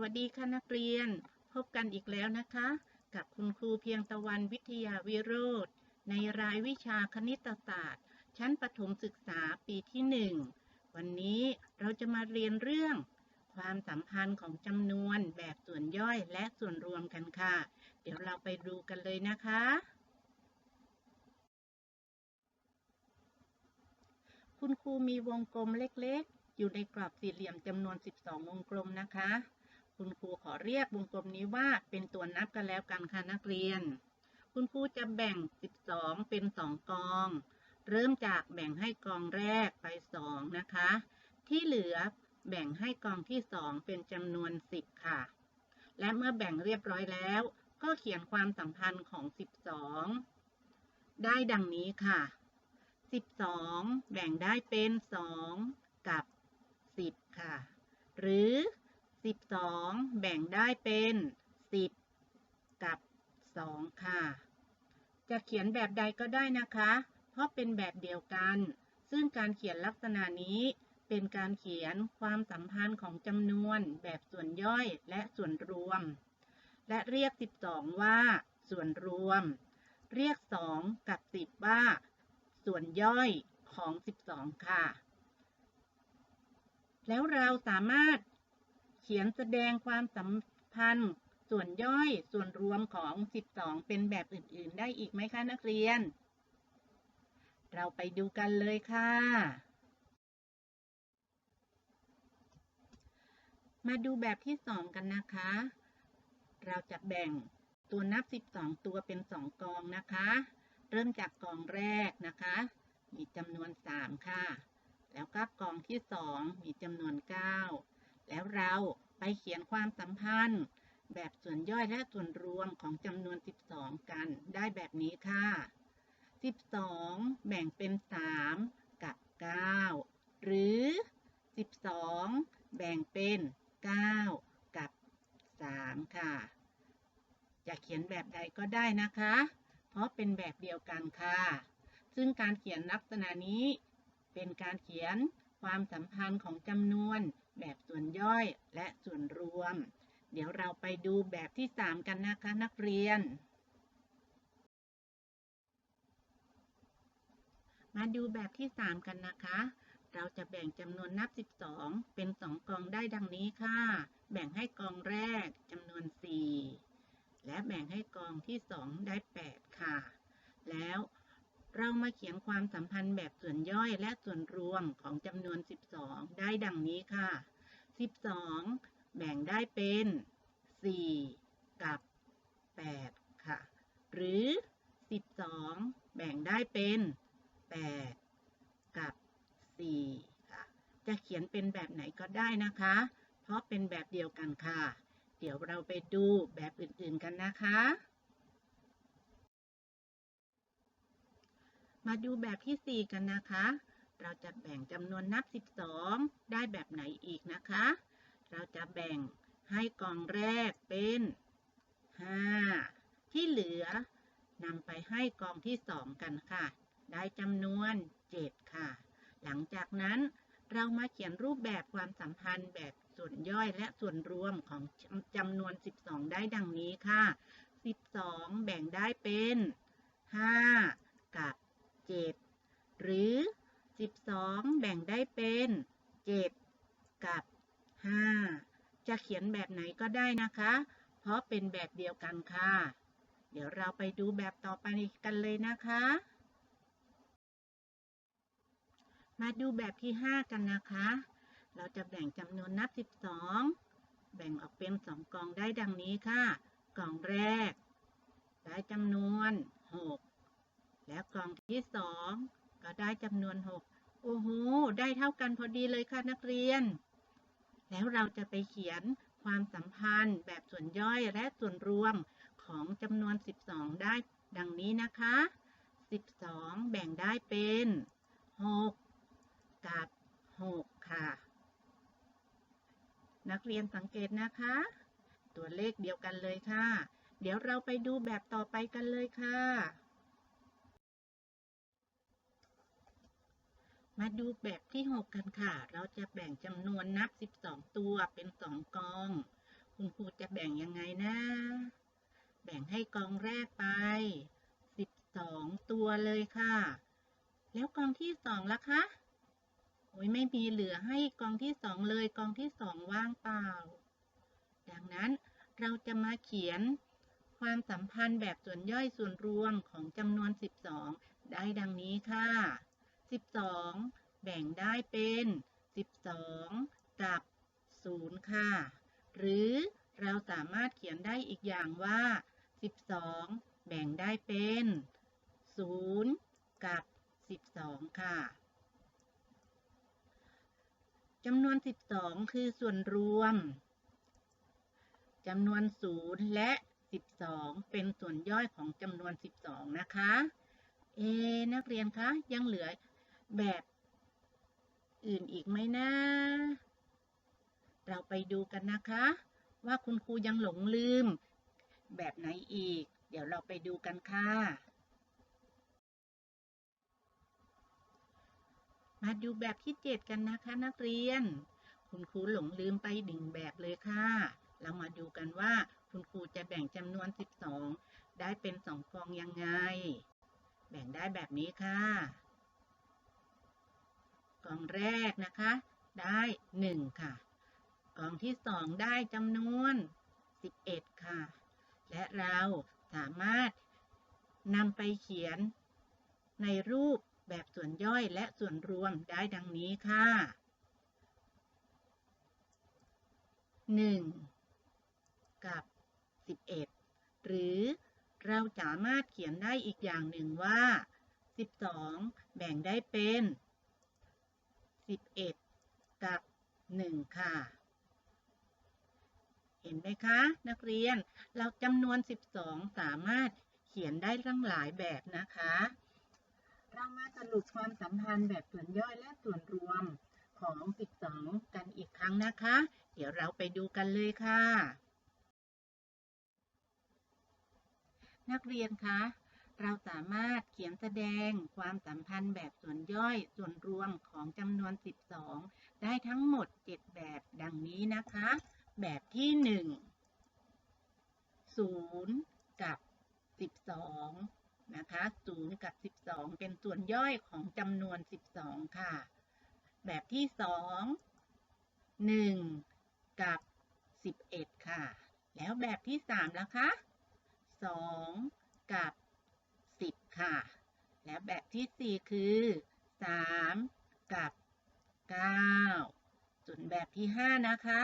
วัสดีค่ะนักเรียน พบกันอีกแล้วนะคะ กับคุณครูเพียงตะวันวิทยาวิโรธในรายวิชาคณิตศาสตร์ ชั้นประถมศึกษาปีที่หนึ่งวันนี้เราจะมาเรียนเรื่อง ความสัมพันธ์ของจำนวนแบบส่วนย่อยและส่วนรวมกันค่ะ เดี๋ยวเราไปดูกันเลยนะคะ คุณครูมีวงกลมเล็กๆ อยู่ในกรอบสี่เหลี่ยมจำนวน 12 วงกลมนะคะ คุณครูขอเรียกวงกลมนี้ว่าเป็นตัวนับกันแล้วกันค่ะนักเรียน คุณครูจะแบ่ง 12 เป็น 2 กอง เริ่มจากแบ่งให้กองแรกไป 2 นะคะ ที่เหลือแบ่งให้กองที่ 2 เป็นจำนวน 10 ค่ะ และเมื่อแบ่งเรียบร้อยแล้ว ก็เขียนความสัมพันธ์ของ 12 ได้ดังนี้ค่ะ 12 แบ่งได้เป็น 2 กับ 10 ค่ะ หรือ 12 แบ่งได้เป็น 10 กับ 2 ค่ะ จะเขียนแบบใดก็ได้นะคะ เพราะเป็นแบบเดียวกัน ซึ่งการเขียนลักษณะนี้เป็นการเขียนความสัมพันธ์ของจำนวนแบบส่วนย่อยและส่วนรวม และเรียก 12 ว่า ส่วนรวม เรียก 2 กับ 10 ว่า ส่วนย่อยของ 12 ค่ะ แล้วเราสามารถ เขียนแสดงความสัมพันธ์ ส่วนย่อยส่วนรวมของ 12 เป็นแบบอื่น ๆ ได้อีกไหมคะนักเรียน เราไปดูกันเลยค่ะ มาดูแบบที่ 2 กันนะคะ เราจะแบ่งตัวนับ 12 ตัวเป็น 2 กองนะคะ เริ่มจากกองแรกนะคะ มีจำนวน 3 ค่ะ แล้วก็กองที่ 2 มีจำนวน 9 แล้วเราไปเขียนความสัมพันธ์ แบบส่วนย่อยและส่วนรวมของจำนวน 12 กันได้แบบนี้ค่ะ 12 แบ่งเป็น 3 กับ 9 หรือ 12 แบ่งเป็น 9 กับ 3 ค่ะ จะเขียนแบบใดก็ได้นะคะ เพราะเป็นแบบเดียวกันค่ะ ซึ่งการเขียนลักษณะนี้เป็นการเขียนความสัมพันธ์ของจำนวน แบบส่วนย่อยและส่วนรวม เดี๋ยวเราไปดูแบบที่ 3 กันนะคะนักเรียน มาดูแบบที่ 3 กันนะคะ เราจะแบ่งจำนวนนับ 12 เป็น 2 กองได้ดังนี้ค่ะ แบ่งให้กองแรกจำนวน 4 และแบ่งให้กองที่ 2 ได้ 8 ค่ะ แล้ว เรามาเขียนความสัมพันธ์แบบส่วนย่อยและส่วนรวมของจำนวน 12 ได้ดังนี้ค่ะ 12 แบ่งได้เป็น 4 กับ 8 ค่ะ หรือ 12 แบ่งได้เป็น 8 กับ 4 ค่ะ จะเขียนเป็นแบบไหนก็ได้นะคะ เพราะเป็นแบบเดียวกันค่ะ เดี๋ยวเราไปดูแบบอื่นๆกันนะคะ มาดูแบบที่ 4 กันนะคะ เราจะแบ่งจำนวนนับ 12 ได้แบบไหนอีกนะคะ เราจะแบ่งให้กองแรกเป็น 5 ที่เหลือนำไปให้กองที่ 2 กันค่ะ ได้จำนวน 7 ค่ะ หลังจากนั้นเรามาเขียนรูปแบบความสัมพันธ์แบบส่วนย่อยและส่วนรวมของจำนวน 12 ได้ดังนี้ค่ะ 12 แบ่งได้เป็น 5 กับ 7 หรือ 12 แบ่งได้เป็น 7 กับ 5 จะเขียนแบบไหนก็ได้นะคะ เพราะเป็นแบบเดียวกันค่ะ เดี๋ยวเราไปดูแบบต่อไปกันเลยนะคะ มาดูแบบที่ 5 กันนะคะ เราจะแบ่งจำนวนนับ 12 แบ่งออกเป็น 2 กองได้ดังนี้ค่ะกองแรก ได้จำนวน 6 แล้วกองที่2ก็ได้จำนวน6โอ้โห ได้เท่ากันพอดีเลยค่ะนักเรียน แล้วเราจะไปเขียนความสัมพันธ์แบบส่วนย่อยและส่วนรวมของจำนวน 12 ได้ดังนี้นะคะ 12 แบ่งได้เป็น 6 กับ 6 ค่ะ นักเรียนสังเกตนะคะ ตัวเลขเดียวกันเลยค่ะ เดี๋ยวเราไปดูแบบต่อไปกันเลยค่ะ มาดูแบบที่ 6 กันค่ะ เราจะแบ่งจำนวนนับ 12 ตัวเป็น 2 กอง คุณครูจะแบ่งยังไงนะ แบ่งให้กองแรกไป 12 ตัวเลยค่ะ แล้วกองที่สองล่ะคะโอ้ยไม่มีเหลือให้กองที่สองเลย กองที่สองว่างเปล่า ดังนั้นเราจะมาเขียนความสัมพันธ์แบบส่วนย่อยส่วนรวมของจำนวน 12 ได้ดังนี้ค่ะ 12 แบ่งได้เป็น 12 กับ 0 ค่ะ หรือเราสามารถเขียนได้อีกอย่างว่า 12 แบ่งได้เป็น 0 กับ 12 ค่ะจำนวน 12 คือส่วนรวมจำนวน 0 และ 12 เป็นส่วนย่อยของจำนวน 12 นะคะ เอ นักเรียนคะ ยังเหลือ แบบอื่นอีกไหมนะ เราไปดูกันนะคะ ว่าคุณครูยังหลงลืม แบบไหนอีก เดี๋ยวเราไปดูกันค่ะ มาดูแบบที่7กันนะคะนักเรียน คุณครูหลงลืมไปหนึ่งแบบเลยค่ะ เรามาดูกันว่าคุณครูจะแบ่งจำนวน 12 ได้เป็น2กองยังไง แบ่งได้แบบนี้ค่ะ กองแรกนะคะ ได้ 1 ค่ะกองที่ 2 ได้จำนวน 11 ค่ะ และเราสามารถนำไปเขียนในรูปแบบส่วนย่อยและส่วนรวมได้ดังนี้ค่ะ 1 กับ 11 หรือเราสามารถเขียนได้อีกอย่างหนึ่งว่า 12 แบ่งได้เป็น 11กับ1ค่ะ เห็นไหมคะ นักเรียนเราจำนวน12สามารถเขียนได้ตั้งหลายแบบนะคะ เรามาสรุปความสัมพันธ์แบบส่วนย่อยและส่วนรวมของ12กันอีกครั้งนะคะ เดี๋ยวเราไปดูกันเลยค่ะ นักเรียนคะ เราสามารถเขียนแสดงความสัมพันธ์แบบส่วนย่อยส่วนรวมของจำนวน 12 ได้ทั้งหมด 7 แบบดังนี้นะคะ แบบที่ 1 0 กับ 12 นะคะ0กับ 12 เป็นส่วนย่อยของจำนวน 12 ค่ะ แบบที่ 2 1 กับ 11 ค่ะ แล้วแบบที่3ล่ะคะ 2 กับ 10 ค่ะ แล้วแบบที่ 4 คือ 3 กับ 9 ส่วนแบบที่ 5 นะคะ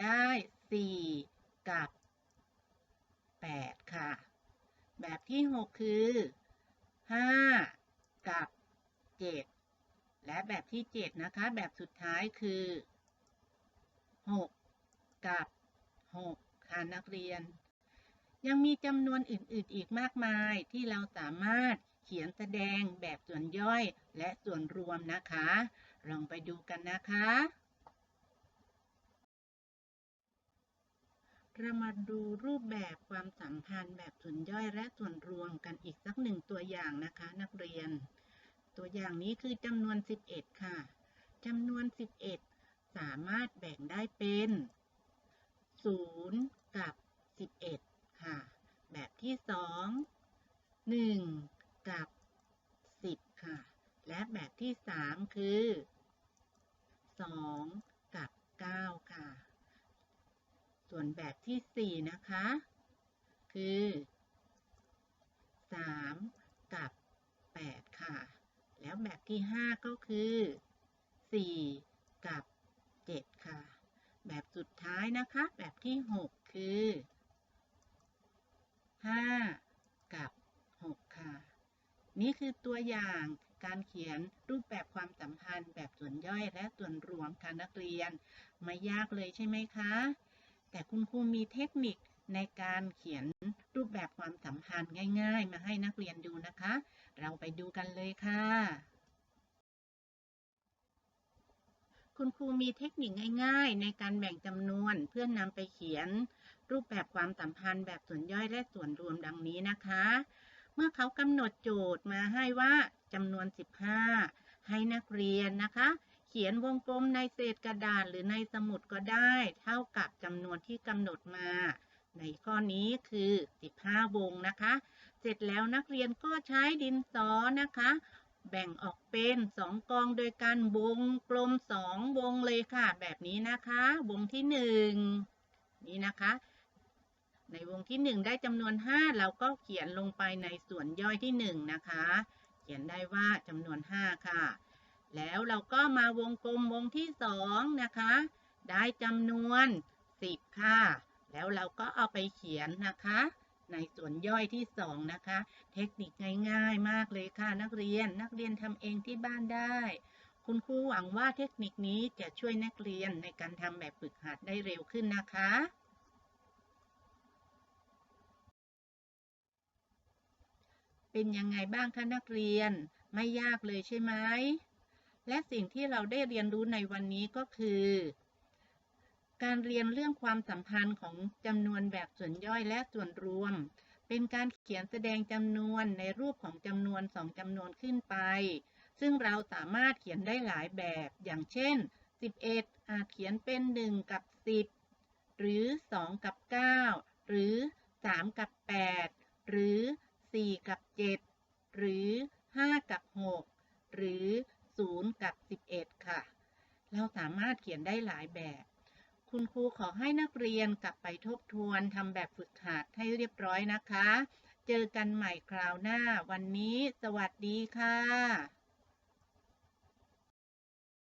ได้ 4 กับ 8 ค่ะ แบบที่ 6 คือ 5 กับ 7 และแบบที่ 7 นะคะ แบบสุดท้ายคือ 6 กับ 6 ค่ะนักเรียน ยังมีจำนวนอื่นๆ อีกมากมายที่เราสามารถเขียนแสดงแบบส่วนย่อยและส่วนรวมนะคะ ลองไปดูกันนะคะ เรามาดูรูปแบบความสัมพันธ์แบบส่วนย่อยและส่วนรวมกันอีกสักหนึ่งตัวอย่างนะคะ นักเรียน ตัวอย่างนี้คือจำนวน 11 ค่ะจำนวน 11 สามารถแบ่งได้เป็น 0 กับ 11 แบบที่2 1กับ10ค่ะ และแบบที่3คือ2กับ9ค่ะ ส่วนแบบที่4นะคะ คือ3กับ8ค่ะ แล้วแบบที่5ก็คือ4กับ7ค่ะ แบบสุดท้ายนะคะ แบบที่6คือ 5 กับ 6 ค่ะ นี่คือตัวอย่างการเขียนรูปแบบความสัมพันธ์ แบบส่วนย่อยและส่วนรวมค่ะนักเรียน ไม่ยากเลยใช่ไหมคะ แต่คุณครูมีเทคนิคในการเขียนรูปแบบความสัมพันธ์ง่าย ๆ มาให้นักเรียนดูนะคะ เราไปดูกันเลยค่ะ คุณครูมีเทคนิคง่าย ๆ ในการแบ่งจำนวนเพื่อนำไปเขียน รูปแบบความสัมพันธ์แบบส่วนย่อยและส่วนรวมดังนี้นะคะ เมื่อเขากำหนดโจทย์มาให้ว่าจำนวน 15 ให้นักเรียนนะคะ เขียนวงกลมในเศษกระดาษหรือในสมุดก็ได้ เท่ากับจำนวนที่กำหนดมา ในข้อนี้คือ 15 วงนะคะ เสร็จแล้วนักเรียนก็ใช้ดินสอนะคะ แบ่งออกเป็น2กองโดยการวงกลม2วงเลยค่ะ แบบนี้นะคะ วงที่1นี่นะคะ ในวงที่ 1 ได้จำนวน 5 เราก็เขียนลงไปในส่วนย่อยที่ 1 นะคะ เขียนได้ว่าจำนวน 5 ค่ะ แล้วเราก็มาวงกลมวงที่ 2 นะคะ ได้จำนวน 10 ค่ะ แล้วเราก็เอาไปเขียนนะคะ ในส่วนย่อยที่ 2 นะคะ เทคนิคง่ายๆ มากเลยค่ะ นักเรียนนักเรียนทำเองที่บ้านได้คุณครูหวังว่าเทคนิคนี้จะช่วยนักเรียนในการทำแบบฝึกหัดได้เร็วขึ้นนะคะ เป็นยังไงบ้างคะนักเรียน ไม่ยากเลยใช่ไหม และสิ่งที่เราได้เรียนรู้ในวันนี้ก็คือ การเรียนเรื่องความสัมพันธ์ของจำนวนแบบส่วนย่อยและส่วนรวม เป็นการเขียนแสดงจำนวนในรูปของจำนวนสองจำนวนขึ้นไป ซึ่งเราสามารถเขียนได้หลายแบบ อย่างเช่น 11 อาจเขียนเป็น 1 กับ 10 หรือ 2 กับ 9 หรือ 3 กับ 8 หรือ 4 กับ 7 หรือ 5 กับ 6 หรือ 0 กับ 11 ค่ะ เราสามารถเขียนได้หลายแบบ คุณครูขอให้นักเรียนกลับไปทบทวนทำแบบฝึกหัดให้เรียบร้อยนะคะ เจอกันใหม่คราวหน้า วันนี้ สวัสดีค่ะ